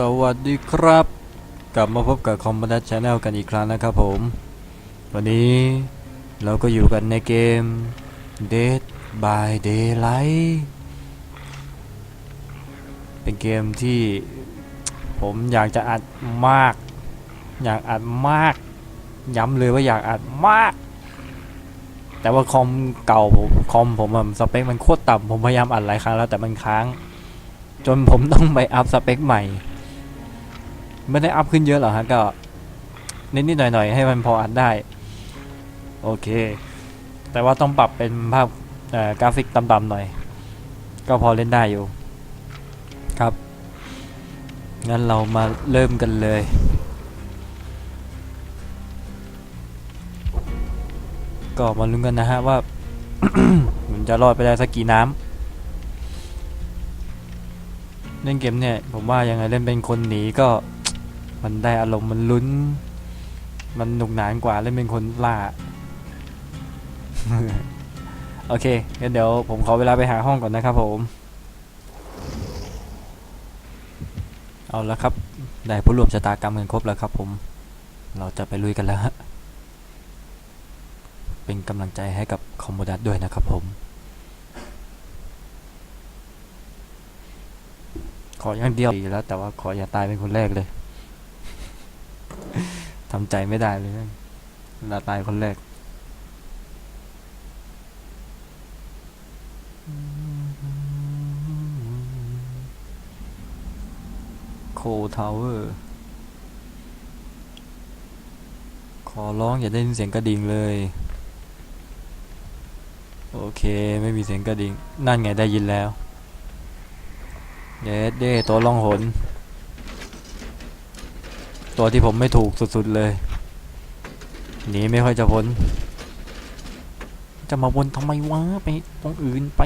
สวัสดีครับ กลับมาพบกับคอมบัตชาแนลกันอีกครั้งนะครับผม วันนี้เราก็อยู่กันในเกม Dead by Daylight เป็นเกมที่ผมอยากจะอัดมาก อยากอัดมาก ย้ำเลยว่าอยากอัดมาก แต่ว่าคอมเก่าผมคอมผมอะสเปคมันโคตรต่ำผมพยายามอัดหลายครั้งแล้วแต่มันค้างจนผมต้องไปอัพสเปคใหม่ ไม่ได้อัพขึ้นเยอะหรอกฮะก็นิดๆหน่อยๆ ให้มันพออัดได้ โอเค แต่ว่าต้องปรับเป็นภาพกราฟิกต่ำๆหน่อย ก็พอเล่นได้อยู่ ครับ งั้นเรามาเริ่มกันเลย ก็มาลุ้นกันนะฮะว่า มันจะรอดไปได้สักกี่น้ำ เล่นเกมเนี่ย ผมว่ายังไงเล่นเป็นคนหนีก็ มันได้อารมณ์มันลุ้น มันหนุกหนานกว่าเล่นเป็นคนล่า โอเคงั้นเดี๋ยวผมขอเวลาไปหาห้องก่อนนะครับผม เอาละครับ ได้ผู้ร่วมชะตากรรมกันครบแล้วครับผม เราจะไปลุยกันแล้วฮะเป็นกำลังใจให้กับคอมโมดัสด้วยนะครับผม ขออย่างเดียวดีแล้วแต่ว่าขออย่าตายเป็นคนแรกเลย ทำใจไม่ได้เลยนะลาตายคนแรกโคทาวเวอร์ ขอร้องอย่าได้ยินเสียงกระดิ่งเลย โอเคไม่มีเสียงกระดิ่ง นั่นไงได้ยินแล้วเด็ดเด้ตัวล่องหน ตัวที่ผมไม่ถูกสุดๆเลยหนีไม่ค่อยจะพ้น จะมาวนทำไมวะไปตรงอื่นไป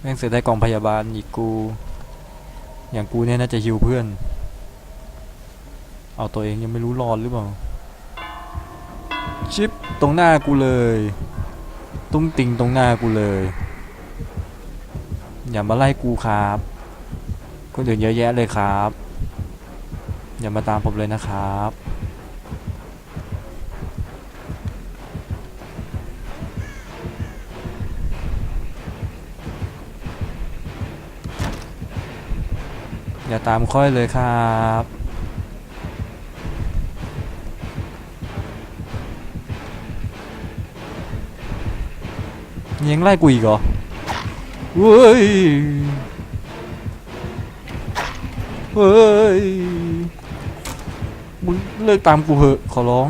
แม่งเสียได้กล่องพยาบาลอีกกู อย่างกูเนี่ยน่าจะฮิวเพื่อน เอาตัวเองยังไม่รู้รอดหรือเปล่า ชิปตรงหน้ากูเลย ตุ้งติงตรงหน้ากูเลย อย่ามาไล่กูครับ คนอื่นเยอะแยะเลยครับ อย่ามาตามผมเลยนะครับ อย่าตามค่อยเลยครับยังไล่กูอีกเหรอเว้ยเฮ้ย มึงเลิกตามกูเหอะ ขอร้อง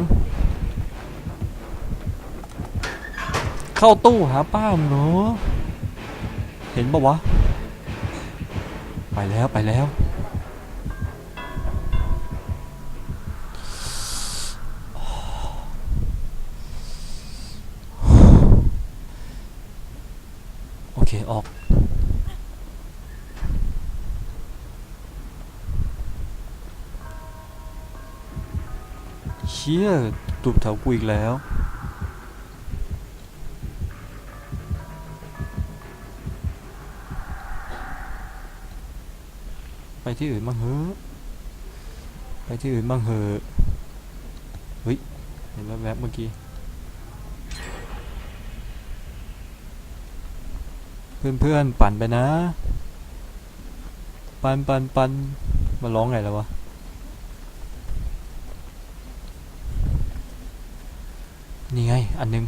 เข้าตู้หาป้ามงเนาะเห็นปะวะ ไปแล้วไปแล้ว โอเค ออก ชี่ยตูบแถวกูอีกแล้ว ไปที่อื่นบ้างเฮ้อไปที่อื่นบ้างเถอเฮ้ย เห็นแวบๆเมื่อกี้ เพื่อนๆ ปั่นไปนะ ปันปันปันมาร้องไงแล้ววะ นี่ไง อันหนึง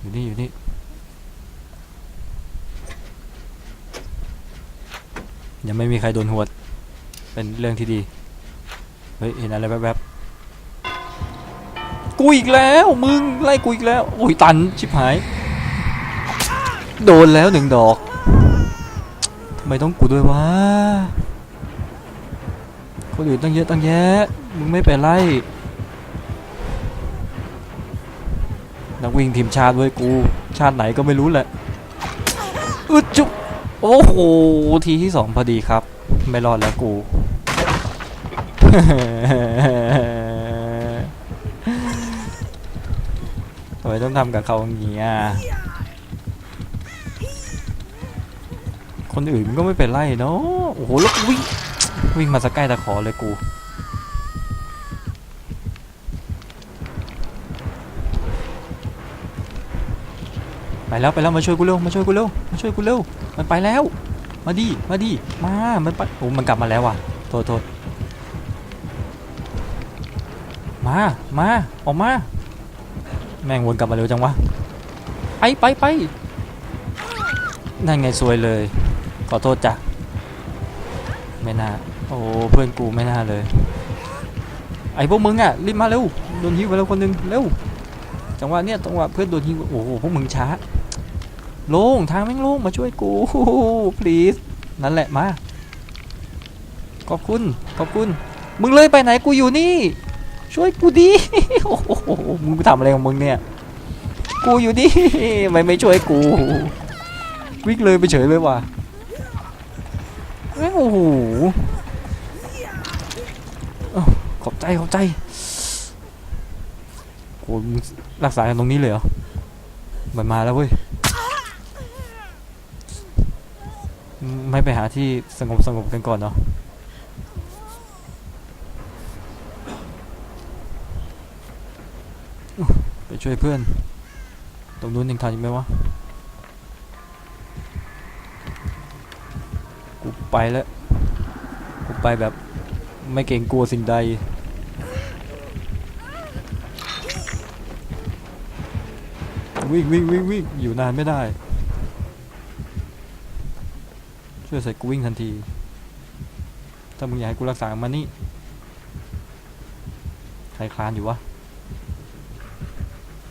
อยู่นี่ อยู่นี่ ยังไม่มีใครโดนหวด เป็นเรื่องที่ดี เฮ้ย เห็นอะไรแวบๆ กูอีกแล้ว มึง ไล่กูอีกแล้ว อุ้ย ตัน ชิบหาย โดนแล้วหนึ่งดอกทำไมต้องกูด้วยวะ คนอื่นตั้งเยอะตั้งแยะ มึงไม่ไปไล่ นัก วิ่งทีมชาติเว้ยกู ชาติไหนก็ไม่รู้แหละอึดจุ๊บโอ้โห ทีที่สองพอดีครับ ไม่รอดแล้วกู ทำไมต้องทำกับเขาอย่างนี้อะ คนอื่นก็ไม่เป็นไรเนาะ โอ้โห แล้ววิ่ง วิ่งมาสกใกล้ตะขอเลยกู ไปแล้วไปแล้วมาช่วยกูเร็วมาช่วยกูเร็วมาช่วยกูเร็วมันไปแล้ว มาดิมาดิมามันไปโอ้มันกลับมาแล้วว่ะโทษโทษมามาออกมาแม่งวนกลับมาเร็วจังวะไปไปไปนั่นไงซวยเลย ขอโทษจ้ะไม่น่าโอ้เพื่อนกูไม่น่าเลย ไอ้พวกมึงอะรีบมาเร็วโดนฮิวไปแล้วคนหนึงเร็วจังหวะเนี้ยจังหวะเพื่อนโดนฮิวโอ้โหพวกมึงช้า โล่งทางแม่งโล่งมาช่วยกู please นั่นแหละมาขอบคุณขอบคุณ มึงเลยไปไหนกูอยู่นี่ ช่วยกูดิโอ้โหมึงทำอะไรของมึงเนี่ย กูอยู่ดิไม่ไม่ช่วยกู วิ่งเลยไปเฉยเลยว่ะโอ้โหขอบใจขอบใจโอ้รักษาตรงนี้เลยเหรอมันมาแล้วเว้ย ไม่ไปหาที่สงบสงบกันก่อนเนาะไปช่วยเพื่อน ตรงนู้นยังทันอยู่ไหมวะ กูไปแล้ว กูไปแบบไม่เกรงกลัวสิ่งใด วิ่งวิ่งวิ่งวิ่งอยู่นานไม่ได้ ช่วยใส่กูวิ่งทันที ถ้ามึงอยากให้กูรักษามานี่ ใครคลานอยู่วะ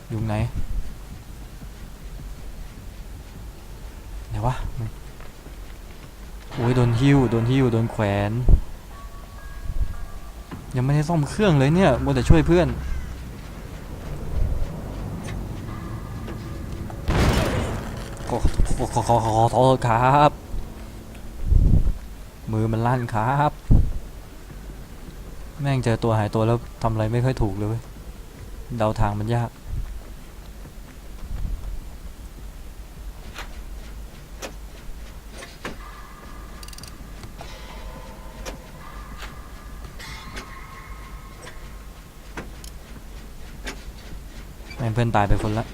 อยู่ไหน ไหนวะ โอ้ยโดนหิ้ว โดนหิ้ว โดนแขวน ยังไม่ได้ซ่อมเครื่องเลยเนี่ยมัวแต่ช่วยเพื่อนขอขอขอขอขอโทษครับ มือมันลั่นครับ แม่งเจอตัวหายตัวแล้วทำอะไรไม่ค่อยถูกเลย เดาทางมันยากแม่งเพื่อนตายไปคนละ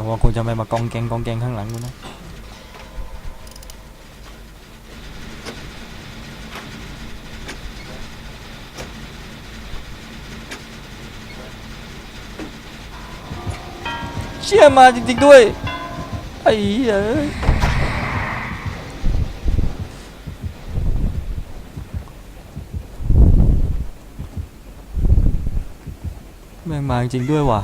ผมว่าคง จะไม่มากองแกงกองแกงข้างหลังกูนะเชี่ยมาจริงๆด้วย ไอ้เอ้ยแม่งมาจริงด้วยว่ะ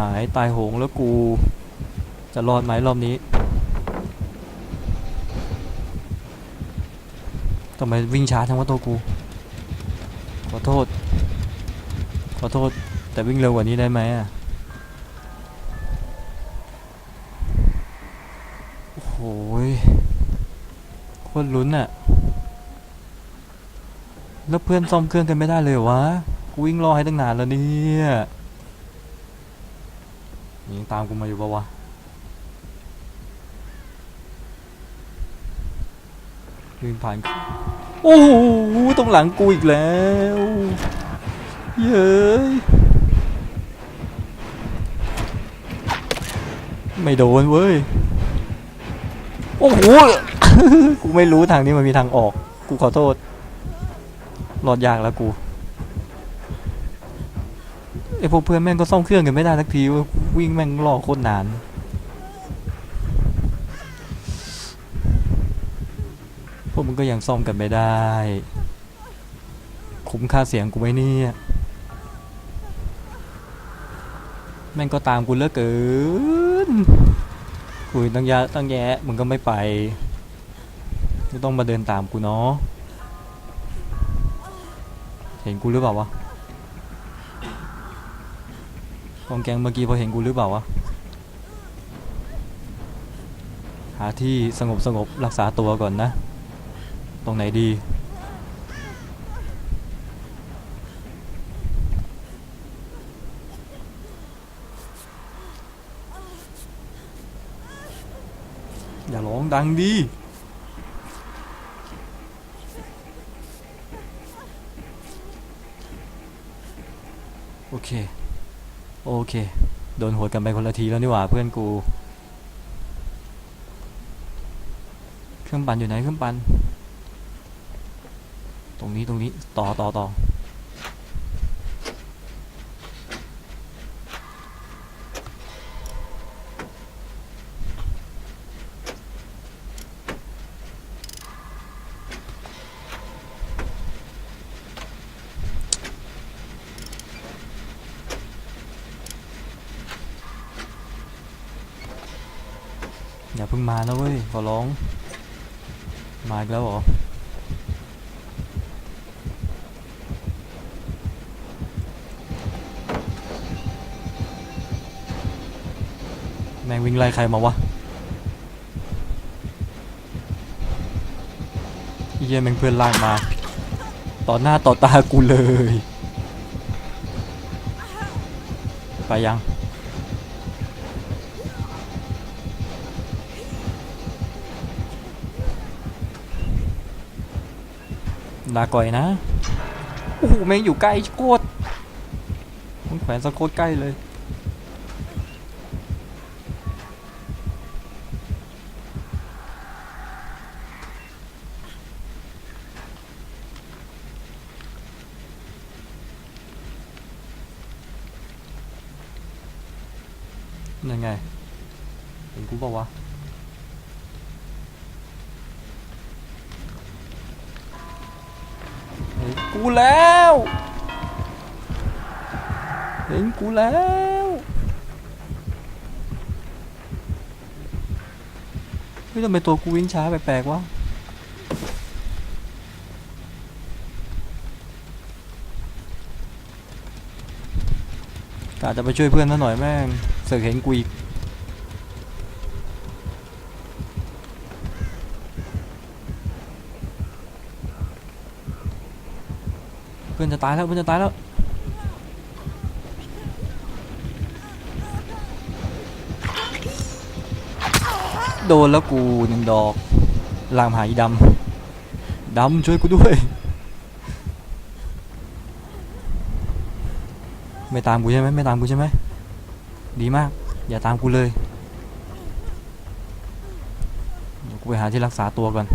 หายตายโหงแล้วกู จะรอดไหมรอบนี้ทำไมวิ่งช้าทั้งว่าตัวกู ขอโทษ ขอโทษ แต่วิ่งเร็วกว่านี้ได้ไหมอะ โอ้โหโคตรลุ้นอะ แล้วเพื่อนซ่อมเครื่องกันไม่ได้เลยวะ กูวิ่งรอให้ตั้งนานแล้วเนี่ย ตามกูมาอยู่ปะวะวิ่งผ่าน โอ้โหตรงหลังกูอีกแล้ว เย้ยไม่โดนเว้ย โอ้โห กูไม่รู้ทางนี้มันมีทางออก กูขอโทษรอดยากแล้วกูไอพวกเพื่อนแม่งก็ซ่อมเครื่องกันไม่ได้สักทีเว้ย วิ่งแม่งรอโคตรนาน พวกมึงก็ยังซ่อมกันไม่ได้ คุ้มค่าเสียงกูไหมเนี่ย แม่งก็ตามกูเลือกเกินคุยตั้งยะตั้งแยะมึงก็ไม่ไปไม่ต้องมาเดินตามกูเนาะ เห็นกูหรือเปล่าวะ กองแกงเมื่อกี้พอเห็นกูหรือเปล่าวะ หาที่สงบสงบรักษาตัวก่อนนะ ตรงไหนดี อย่าร้องดังดีโอเค โอเค โดนหัวดกันไปคนละทีแล้วนี่หว่าเพื่อนกู เครื่องปั่นอยู่ไหนเครื่องปั่นตรงนี้ตรงนี้ต่อต่อต่อ อย่าเพิ่งมานะเว้ยขอร้อง มาอีกแล้วเหรอแม่งวิ่งไล่ใครมาวะเหี้ยแม่งเพื่อนลากมา ต่อหน้าต่อตากูเลย ไปยัง ลาก่อยนะ โอ้โหแม่งอยู่ใกล้โคตรมันแขวนสะโคตรใกล้เลยนั่นไงเห็นกูบอกวะ ห็นกูแล้ว เห็นกูแล้วเฮ้ยทำไมตัวกูวิ่งช้าแปลกๆวะกะจะไปช่วยเพื่อนซะหน่อยแม่งเสือกเห็นกูอีก พื่อนจะตายแล้วเพื่อนจะตายแล้วโดนแล้วกูหนึ่งดอกลามหายดำดำช่วยกูด้วย ไม่ตามกูใช่ไหมไม่ตามกูใช่ไหมดีมาก อย่าตามกูเลยเดี๋ยวกูไปหาที่รักษาตัวก่อน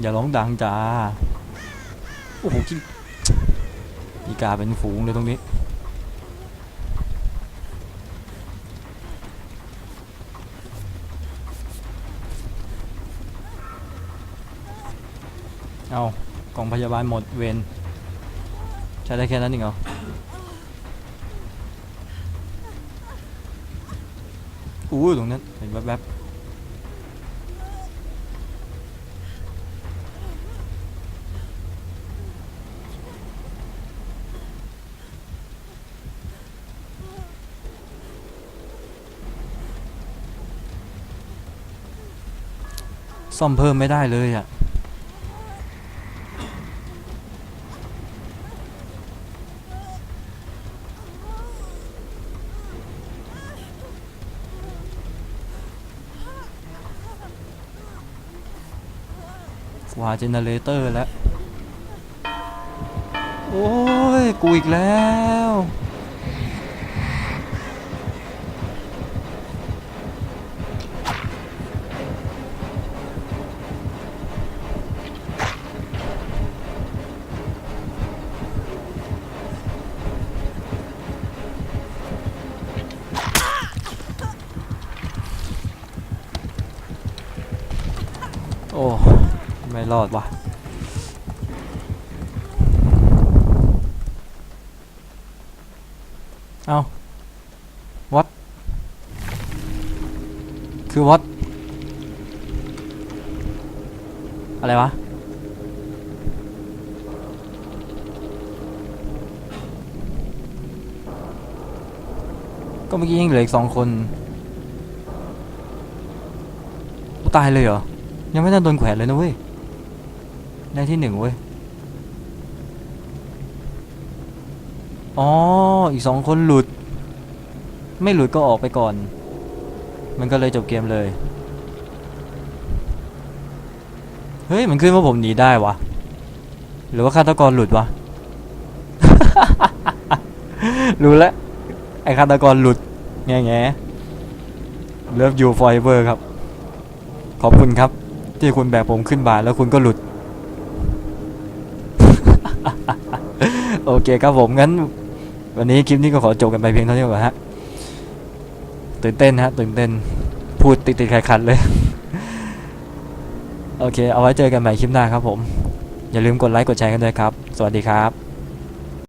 อย่าร้องดังจ้า โอ้โหกินอีกาเป็นฝูงเลยตรงนี้เอากล่องพยาบาลหมดเวนใช้ได้แค่นั้นเองเหรออู้ตรงนั้นเห็นแวบๆ ซ่อมเพิ่มไม่ได้เลยอะวาเจเนเรเตอร์แล้ว โอ้ย กูอีกแล้ว โอ้ ไม่รอดว่ะเอาวัดคือวัดอะไรวะ ก็เมื่อกี้ยังเหลืออีกสองคน ตายเลยเหรอ ยังไม่ทันโดนแขวนเลยนะเว้ย ได้ที่หนึ่งเว้ย อ๋อ อีกสองคนหลุด ไม่หลุดก็ออกไปก่อน มันก็เลยจบเกมเลย เฮ้ย มันขึ้นว่าผมหนีได้วะ หรือว่าฆาตกรหลุดวะ รู้แล้ว ไอ้ฆาตกรหลุด แง่แง่เลิฟยูฟอยเวอร์ครับ ขอบคุณครับ ที่คุณแบกผมขึ้นบาแล้วคุณก็หลุด โอเคครับผมงั้น วันนี้คลิปนี้ก็ขอจบกันไปเพียงเท่านี้ก่อนฮะตื่นเต้นฮะตื่นเต้นพูดติดติดขัดขัดๆเลย โอเค เอาไว้เจอกันใหม่คลิปหน้าครับผม อย่าลืมกดไลค์กดแชร์กันด้วยครับ สวัสดีครับ